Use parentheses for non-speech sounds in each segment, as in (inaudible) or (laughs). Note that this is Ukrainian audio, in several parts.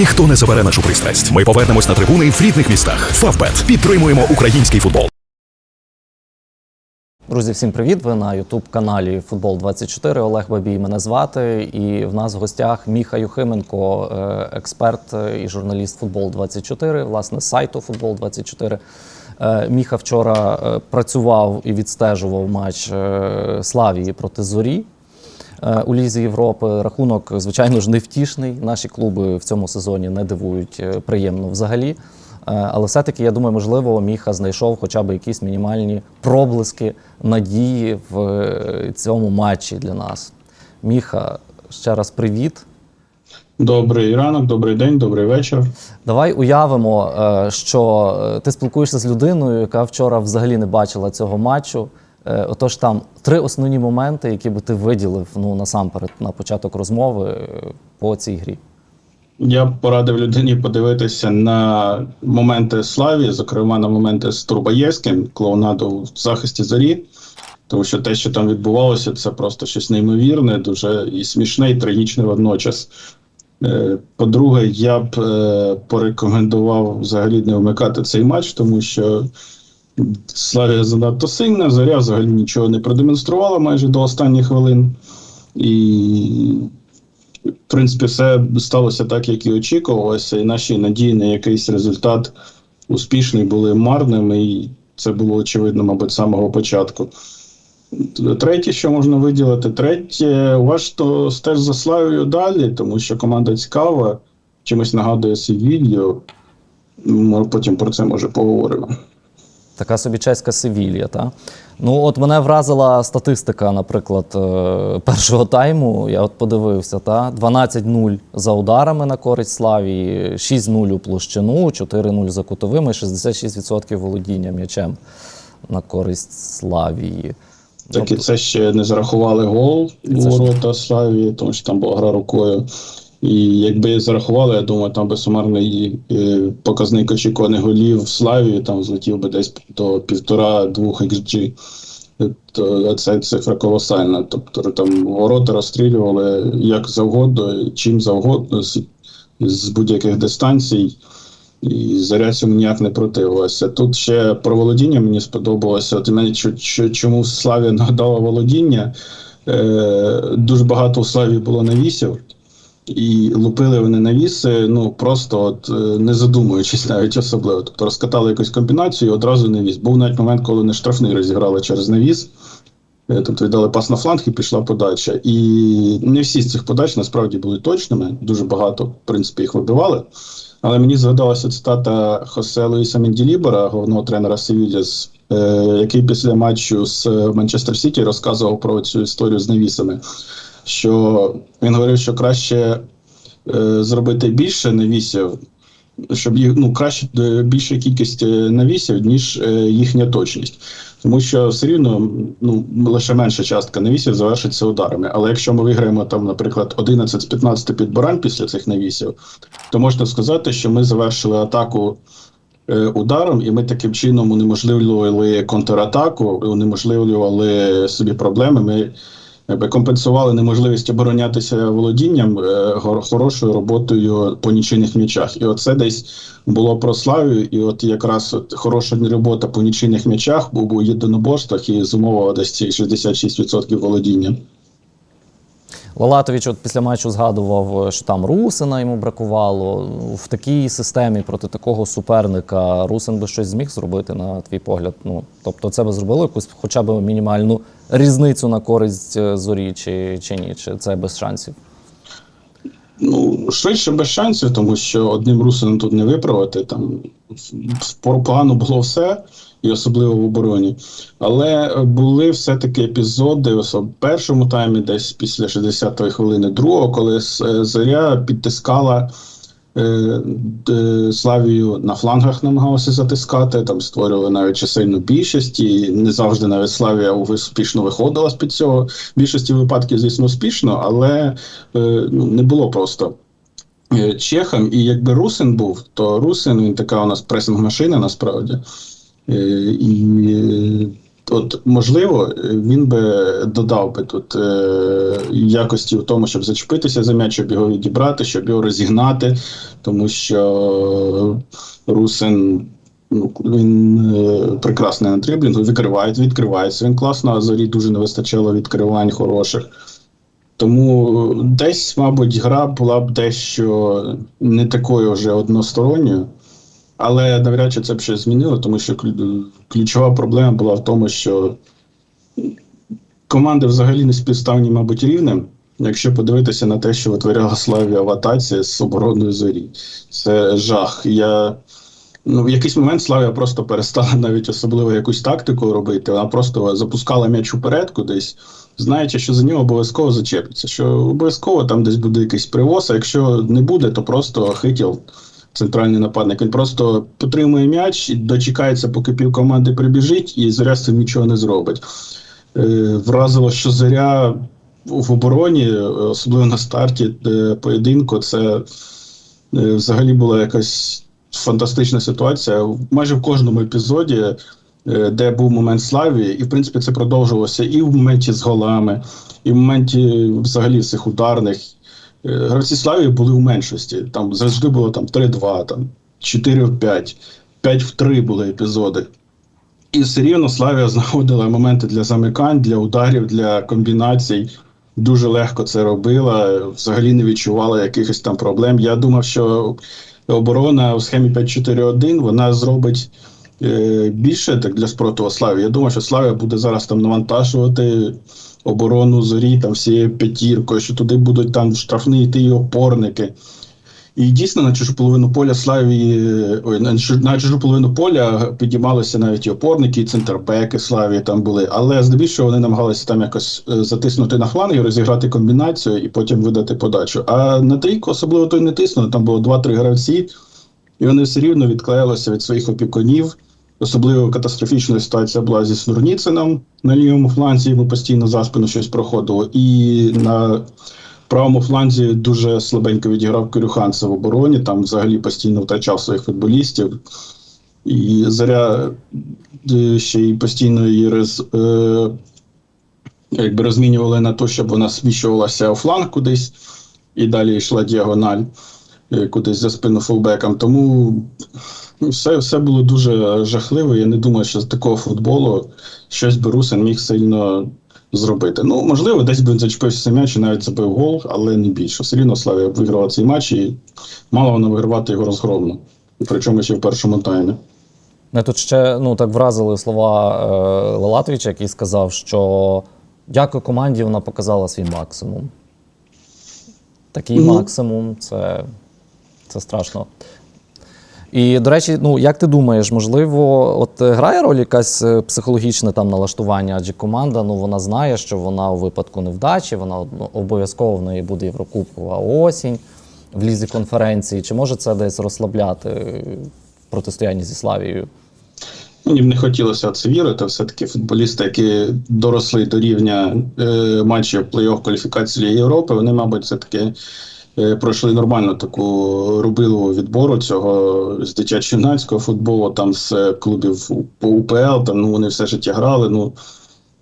Ніхто не забере нашу пристрасть. Ми повернемось на трибуни в рідних містах. Фавбет підтримуємо український футбол. Друзі, всім привіт! Ви на Ютуб каналі Футбол 24 Олег Бабій мене звати. І в нас в гостях Міха Юхименко, е, експерт і журналіст Футбол 24 власне сайту Футбол 24 Е, Міха вчора е, працював і відстежував матч Славії проти Зорі. Е, У Лізі Європи рахунок, звичайно ж, невтішний. Наші клуби в цьому сезоні не дивують е, приємно взагалі. Е, Але все-таки, я думаю, можливо, Міха знайшов хоча б якісь мінімальні проблиски надії в цьому матчі для нас. Міха, ще раз привіт. Добрий ранок, добрий день, добрий вечір. Давай уявимо, що ти спілкуєшся з людиною, яка вчора взагалі не бачила цього матчу. Е, Отож, там три основні моменти, які би ти виділив ну, насамперед на початок розмови е, по цій грі. Я б порадив людині подивитися на моменти славі, зокрема на моменти з Турбаєвським, клоунаду в захисті зорі. Тому що те, що там відбувалося, це просто щось неймовірне, дуже і смішне, і трагічне водночас. Е, По-друге, я б порекомендував взагалі не вмикати цей матч, тому що Славія занадто сильна, зоря взагалі нічого не продемонструвала майже до останніх хвилин. І в принципі, все сталося так, як і очікувалося, і наші надії на якийсь результат успішний були марними, і це було очевидно, мабуть, з самого початку. Третє, що можна виділити, третє, важко стеж за Славією далі, тому що команда цікава, чимось нагадує Севілью. Ми потім про це може поговоримо. Така собі чеська Севілья, та? Ну, от мене вразила статистика, наприклад, е, першого тайму. Я от подивився, та? 12-0 за ударами на користь Славії, 6-0 у площину, 4-0 за кутовими, 66% володіння м'ячем на користь Славії. Так і це ще не зарахували гол у ворота Славії, тому що там була гра рукою. І якби зарахували, я думаю, там би сумарний е, показник очікуваних голів в Славії там злетів би десь до півтора-двох XG. То це цифра колосальна. Тобто там ворота розстрілювали як завгодно, чим завгодно, з, з будь-яких дистанцій. І заря цьому ніяк не противилася. Тут ще про володіння мені сподобалося. От чо- чому Славі нагадала володіння. Е, дуже багато у Славі було навісів, і лупили вони навіси, ну просто от е, не задумуючись навіть особливо. Тобто розкатали якусь комбінацію і одразу навіс. Був навіть момент, коли вони штрафний розіграли через навіс. Е, Тобто віддали пас на фланг і пішла подача. І не всі з цих подач насправді були точними. Дуже багато, в принципі, їх вибивали. Але мені згадалася цитата Хосе Луїса Менділібера, головного тренера Севілля, е, який після матчу з Манчестер Сіті розказував про цю історію з навісами. Що він говорив, що краще е, зробити більше навісів, щоб їх ну краще е, більша кількість е, навісів, ніж е, їхня точність. Тому що все рівно ну лише менша частка навісів завершиться ударами. Але якщо ми виграємо там, наприклад, 11 з 15 підбирань після цих навісів, то можна сказати, що ми завершили атаку е, ударом, і ми таким чином унеможливлювали контратаку, унеможливлювали собі проблеми. Ми якби компенсували неможливість оборонятися володінням е, хорошою роботою по нічийних м'ячах. І оце десь було про Славію, і от якраз от хороша робота по нічийних м'ячах був у єдиноборствах і зумовила десь ці 66% володіння. Лалатович от після матчу згадував, що там Русина йому бракувало. В такій системі проти такого суперника Русин би щось зміг зробити, на твій погляд. Ну, тобто це би зробило якусь хоча б мінімальну різницю на користь е, зорі, чи, чи ні, чи це без шансів. Ну, швидше без шансів, тому що одним русином тут не виправити. Там по плану було все, і особливо в обороні. Але були все-таки епізоди, в першому таймі, десь після 60-ї хвилини другого, коли С- Зоря підтискала е, Славію на флангах намагалася затискати, там створювали навіть чисельну більшість, і не завжди навіть Славія успішно виходила з-під цього. В більшості випадків, звісно, успішно, але е, ну, не було просто е, чехом. І якби Русин був, то Русин він така у нас пресинг-машина насправді. Е, І е, от можливо, він би додав би тут е, якості в тому, щоб зачепитися за м'яч, щоб його відібрати, щоб його розігнати, тому що Русин. Ну, він е, прекрасний на дриблінгу, відкриває, відкривається він класно, а зорі дуже не вистачало відкривань хороших. Тому десь, мабуть, гра була б дещо не такою вже односторонньою, але навряд чи це б щось змінило, тому що ключова проблема була в тому, що команди взагалі не співставні, мабуть, рівнем. Якщо подивитися на те, що витворяла Славія в з обороною зорі, це жах. Я ну, в якийсь момент Славія просто перестала (laughs) навіть особливо якусь тактику робити. Вона просто запускала м'яч уперед кудись, знаючи, що за нього обов'язково зачепиться. Що обов'язково там десь буде якийсь привоз, а якщо не буде, то просто хитів центральний нападник. Він просто потримує м'яч, дочекається, поки пів команди прибіжить, і зоря з цим нічого не зробить. Е, вразило, що зоря в обороні, е, особливо на старті е, поєдинку, це взагалі була якась фантастична ситуація. Майже в кожному епізоді, де був момент славі, і в принципі це продовжувалося і в моменті з голами, і в моменті взагалі всіх ударних. Е, Гравці Славі були у меншості. Там завжди було там 3-2, там 4-5, 5-3 були епізоди. І все рівно Славія знаходила моменти для замикань, для ударів, для комбінацій. Дуже легко це робила, взагалі не відчувала якихось там проблем. Я думав, що оборона в схемі 5-4-1 вона зробить е, більше так для спротиву Славі. Я думаю, що Славія буде зараз там навантажувати оборону зорі там всією п'ятіркою, що туди будуть там штрафні йти і опорники. І дійсно на чужу половину поля Славі, ой, на, чужу- половину поля підіймалися навіть і опорники, і центрбеки Славі там були. Але здебільшого вони намагалися там якось е, затиснути на фланги, розіграти комбінацію і потім видати подачу. А на трійку особливо той не тиснули, там було 2-3 гравці, і вони все рівно відклеїлися від своїх опікунів. Особливо катастрофічна ситуація була зі Снурніцином на лівому фланзі, йому постійно за спину щось проходило. І на правому фланзі дуже слабенько відіграв Кирюханцев в обороні, там взагалі постійно втрачав своїх футболістів. І заря е, ще й постійно її роз, е, якби розмінювали на те, щоб вона сміщувалася у фланг кудись, і далі йшла діагональ е, кудись за спину фулбекам. Тому все, все було дуже жахливо. Я не думаю, що з такого футболу щось би Русин міг сильно зробити. Ну, можливо, десь би він зачепився м'яч і навіть забив гол, але не більше. Все рівно Славія виграла цей матч і мала вона вигравати його розгромно. Причому ще в першому таймі. Мене тут ще ну, так вразили слова е, Лелатовича, який сказав, що дякую команді, вона показала свій максимум. Такий Ну. максимум це, це страшно. І, до речі, ну як ти думаєш, можливо, от е, грає роль якась е, психологічне там налаштування, адже команда ну, вона знає, що вона у випадку невдачі, вона ну, обов'язково в неї буде Єврокубкова осінь в лізі конференції. Чи може це десь розслабляти е, в протистоянні зі Славією? Мені не хотілося це вірити. Все-таки футболісти, які доросли до рівня е, матчів плей-офф кваліфікації Європи, вони, мабуть, все-таки пройшли нормально таку рубилову відбору цього з дитячо-юнацького футболу, там з клубів по УПЛ, там ну, вони все життя грали. Ну,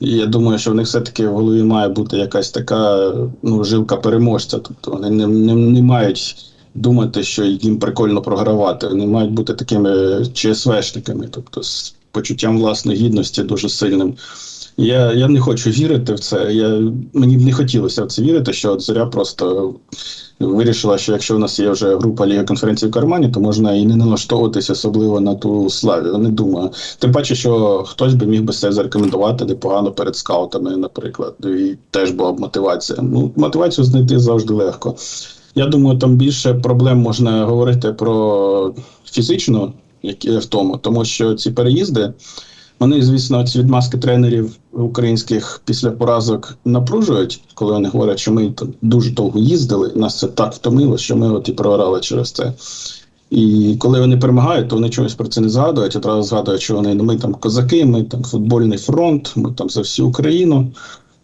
і я думаю, що в них все-таки в голові має бути якась така ну, жилка переможця. Тобто вони не, не, не мають думати, що їм прикольно програвати. Вони мають бути такими ЧСВшниками, тобто з почуттям власної гідності дуже сильним. Я, я не хочу вірити в це. Я, мені б не хотілося в це вірити, що от зоря просто вирішила, що якщо в нас є вже група Ліги конференції в кармані, то можна і не налаштовуватись особливо на ту славу. Не думаю. Тим паче, що хтось би міг би це зарекомендувати непогано перед скаутами, наприклад, і теж була б мотивація. Ну, мотивацію знайти завжди легко. Я думаю, там більше проблем можна говорити про фізичну які в тому, тому що ці переїзди. Вони, звісно, ці відмазки тренерів українських після поразок напружують, коли вони говорять, що ми там дуже довго їздили, нас це так втомило, що ми от і програли через це. І коли вони перемагають, то вони чогось про це не згадують. Одразу згадують, що вони ну, ми там козаки, ми там футбольний фронт, ми там за всю Україну.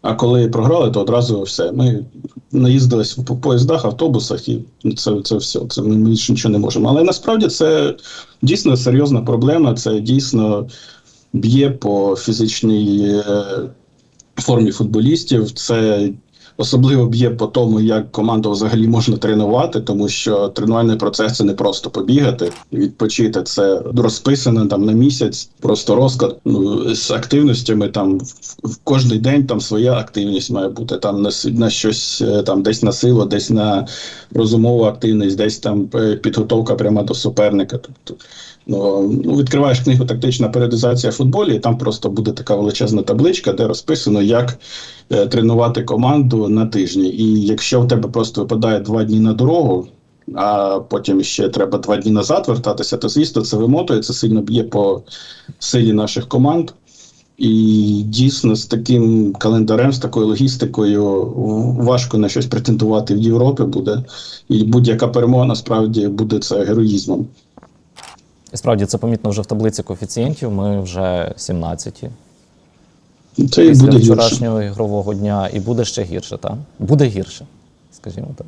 А коли програли, то одразу все. Ми наїздились по поїздах, автобусах, і це, це все. Це ми більше нічого не можемо. Але насправді це дійсно серйозна проблема. Це дійсно б'є по фізичній е, формі футболістів. Це особливо б'є по тому, як команду взагалі можна тренувати, тому що тренувальний процес це не просто побігати, відпочити. Це розписано там на місяць, просто розклад ну, з активностями. Там в, в кожний день там своя активність має бути. Там на, на щось е, там десь на силу, десь на розумову активність, десь там е, підготовка прямо до суперника. Тобто, ну, ну, відкриваєш книгу Тактична періодизація в футболі, і там просто буде така величезна табличка, де розписано, як е, тренувати команду на тижні. І якщо в тебе просто випадає два дні на дорогу, а потім ще треба два дні назад вертатися, то звісно це вимотує, це сильно б'є по силі наших команд. І дійсно з таким календарем, з такою логістикою важко на щось претендувати в Європі буде. І будь-яка перемога насправді буде це героїзмом. І справді це помітно вже в таблиці коефіцієнтів. Ми вже 17-ті Це і після вчорашнього гірше. вчорашнього ігрового дня, і буде ще гірше, так? Буде гірше, скажімо так.